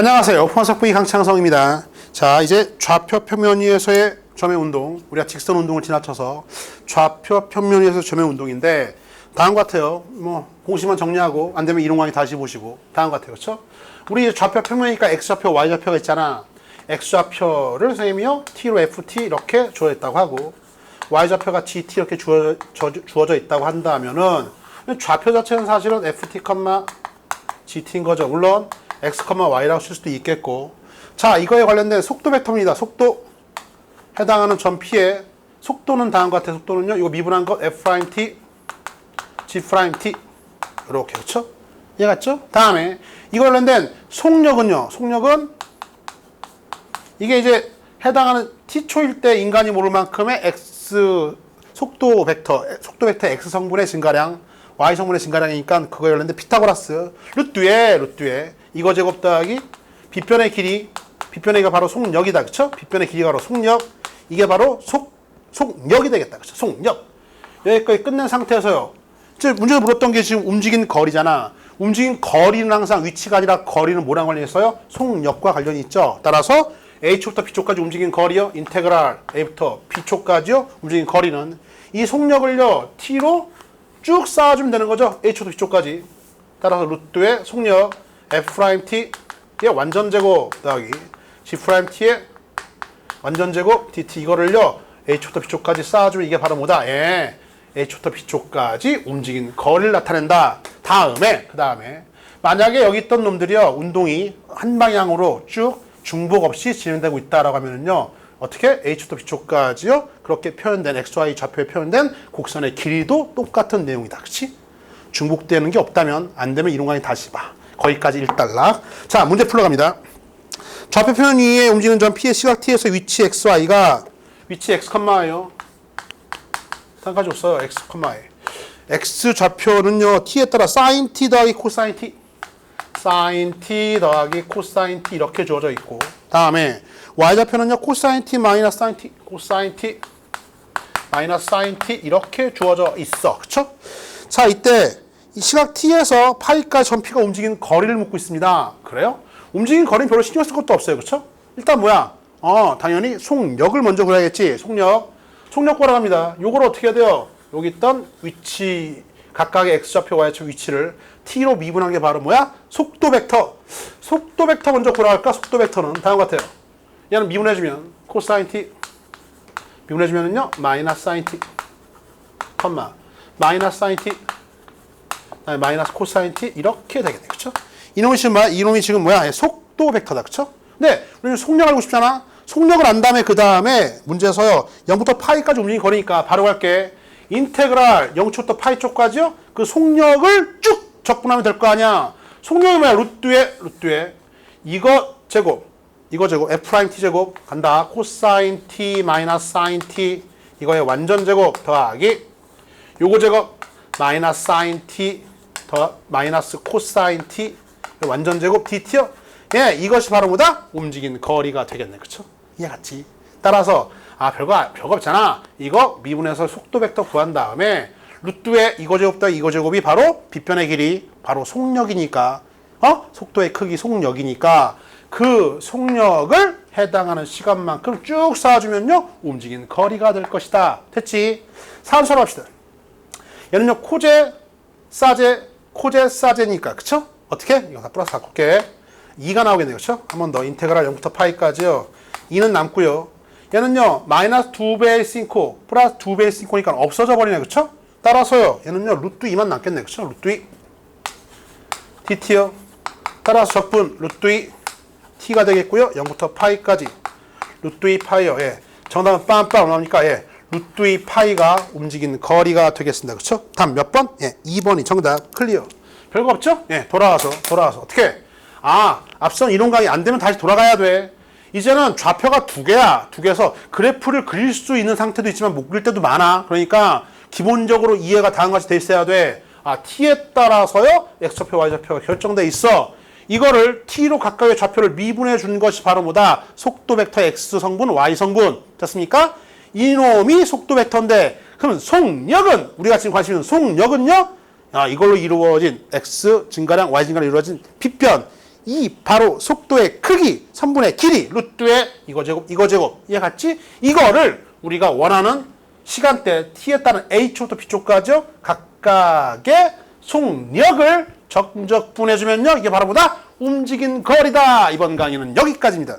안녕하세요. V 강창성입니다. 자, 이제 좌표 평면 위에서의 점의 운동, 우리가 직선 운동을 지나쳐서 좌표 평면 위에서 점의 운동인데 다음 것 같아요. 뭐 공식만 정리하고 안 되면 이론 강의 다시 보시고 다음 것 같아요. 그렇죠? 우리 좌표 평면이니까 x 좌표, y 좌표가 있잖아. x 좌표를 선생님이요 t로 ft 이렇게 주어졌다고 하고 y 좌표가 gt 이렇게 주어, 져, 주어져 있다고 한다면은 좌표 자체는 사실은 ft, gt인 거죠. 물론 x, y라고 쓸 수도 있겠고. 자, 이거에 관련된 속도 벡터입니다. 속도 해당하는 점 P의 속도는 다음과 같은 속도는요. 이거 미분한 거 f'(t), g'(t) 이렇게 그렇죠? 이해갔죠? 다음에 이거 관련된 속력은요. 속력은 이게 이제 해당하는 t초일 때 인간이 모를 만큼의 x 속도 벡터, 속도 벡터 x 성분의 증가량, y 성분의 증가량이니까 그거에 관련된 피타고라스 루트에 루트에 이거 제곱 더하기 비편의 길이 길이가 바로 속력이다. 그쵸? 비편의 길이가 바로 속력. 이게 바로 속 속력이 되겠다. 그쵸? 속력. 여기까지 끝낸 상태에서요. 즉 문제에서 물었던 게 지금 움직인 거리잖아. 움직인 거리는 항상 위치가 아니라 거리는 뭐랑 관련이 있어요? 속력과 관련이 있죠. 따라서 H부터 B쪽까지 움직인 거리요. 인테그랄 A부터 B쪽까지요. 움직인 거리는 이 속력을요. T로 쭉 쌓아주면 되는 거죠. H부터 B쪽까지. 따라서 루트의 속력 F'T의 완전 제곱 더하기 G'T의 완전 제곱 dt 이거를요 H부터 B쪽까지 쌓아주면 이게 바로 뭐다? 예. H부터 B쪽까지 움직인 거리를 나타낸다. 다음에 그 다음에 만약에 여기 있던 놈들이요 운동이 한 방향으로 쭉 중복 없이 진행되고 있다라고 하면은요 어떻게 H부터 B쪽까지요 그렇게 표현된 XY 좌표에 표현된 곡선의 길이도 똑같은 내용이다. 그렇지? 중복되는 게 없다면 안 되면 이론 강의 다시 봐. 거기까지 1달락. 자, 문제 풀러갑니다. 좌표 표현 위에 움직이는 점 P의 시각 T에서 위치 XY가 위치 X, 예요 단까지 없어요. X, 에 X 좌표는요. T에 따라 sin T 더하기 코사인 T sin T 더하기 코사인 T 이렇게 주어져 있고 다음에 Y 좌표는요. 코사인 T 마이너스 sin T 코사인 T 마이너스 sin T 이렇게 주어져 있어. 그쵸? 자, 이때 이 시각 T에서 파이까지 전 P가 움직이는 거리를 묻고 있습니다. 그래요? 움직이는 거리는 별로 신경 쓸 것도 없어요. 그렇죠? 일단 뭐야? 어, 당연히 속력을 먼저 구해야겠지. 속력. 속력 구하랍니다. 요걸 어떻게 해야 돼요? 여기 있던 위치 각각의 x좌표 y좌표 위치를 t로 미분한 게 바로 뭐야? 속도 벡터. 속도 벡터 먼저 구하랄까? 속도 벡터는 다음 같아요. 얘는 미분해 주면 코사인 t 미분해 주면은요 마이너스 사인 t 컴마 마이너스 사인 t 마이너스 코사인 t 이렇게 되겠네. 그렇죠? 이놈이 지금 뭐야? 이놈이 지금 뭐야? 속도 벡터다. 그쵸? 근데 우리 속력 알고 싶잖아? 속력을 안 다음에 그 다음에 문제에서요. 0부터 파이까지 움직이는 거리니까 바로 갈게. 인테그랄 0초부터 파이 쪽까지요. 그 속력을 쭉 적분하면 될 거 아니야. 속력이 뭐야? 루트에 루트에 이거 제곱 이거 제곱 f 프라임 t 제곱 간다. 코사인 t 마이너스 사인 t 이거의 완전 제곱 더하기 요거 제곱 마이너스 사인 t 더 마이너스 코사인 t 완전 제곱 dt요. 예, 이것이 바로 뭐다? 움직인 거리가 되겠네. 그쵸? 이해갔지? 따라서, 아, 별거, 별거 없잖아. 이거 미분해서 속도 벡터 구한 다음에, 루트의 이거 제곱다 이거 제곱이 바로 빗변의 길이, 바로 속력이니까, 어? 속도의 크기 속력이니까, 그 속력을 해당하는 시간만큼 쭉 쌓아주면요, 움직인 거리가 될 것이다. 됐지? 산수로 합시다. 얘는요, 코제, 사제, 코제, 사제니까, 그쵸? 어떻게? 이거 다 플러스 바꿀게. 2가 나오겠네요. 그렇죠? 한번 더 인테그랄 0부터 파이까지요. 2는 남고요. 얘는요. 마이너스 2배의 싱코 플러스 2배의 싱코니까 없어져 버리네. 그렇죠? 따라서요. 얘는요. 루트 2만 남겠네. 그렇죠? 루트 2. dt요. 따라서 적분 루트 2 t가 되겠고요. 0부터 파이까지 루트 2 파이요. 예. 정답은 빰빰 나오니까 예. 루트 2 파이가 움직이는 거리가 되겠습니다. 그렇죠? 다음 몇 번? 예. 2번이 정답 클리어. 별거 없죠? 예, 돌아와서, 돌아와서. 어떻게? 아, 앞선 이론 강의 안 되면 다시 돌아가야 돼. 이제는 좌표가 두 개야. 두 개에서 그래프를 그릴 수 있는 상태도 있지만 못 그릴 때도 많아. 그러니까 기본적으로 이해가 다음같이 돼 있어야 돼. 아, t에 따라서요, x좌표, y좌표가 결정돼 있어. 이거를 t로 가까이 좌표를 미분해 준 것이 바로 뭐다? 속도 벡터 x 성분, y 성분. 됐습니까? 이놈이 속도 벡터인데, 그러면 속력은, 우리가 지금 관심 있는 속력은요? 아, 이걸로 이루어진 x 증가량, y 증가량 이루어진 빗변 이 바로 속도의 크기, 선분의 길이, 루트의 이거 제곱, 이거 제곱, 이해 같지? 이거를 우리가 원하는 시간대 t에 따른 h부터 b쪽까지 각각의 속력을 적적 분해주면요. 이게 바로 보다 움직인 거리다. 이번 강의는 여기까지입니다.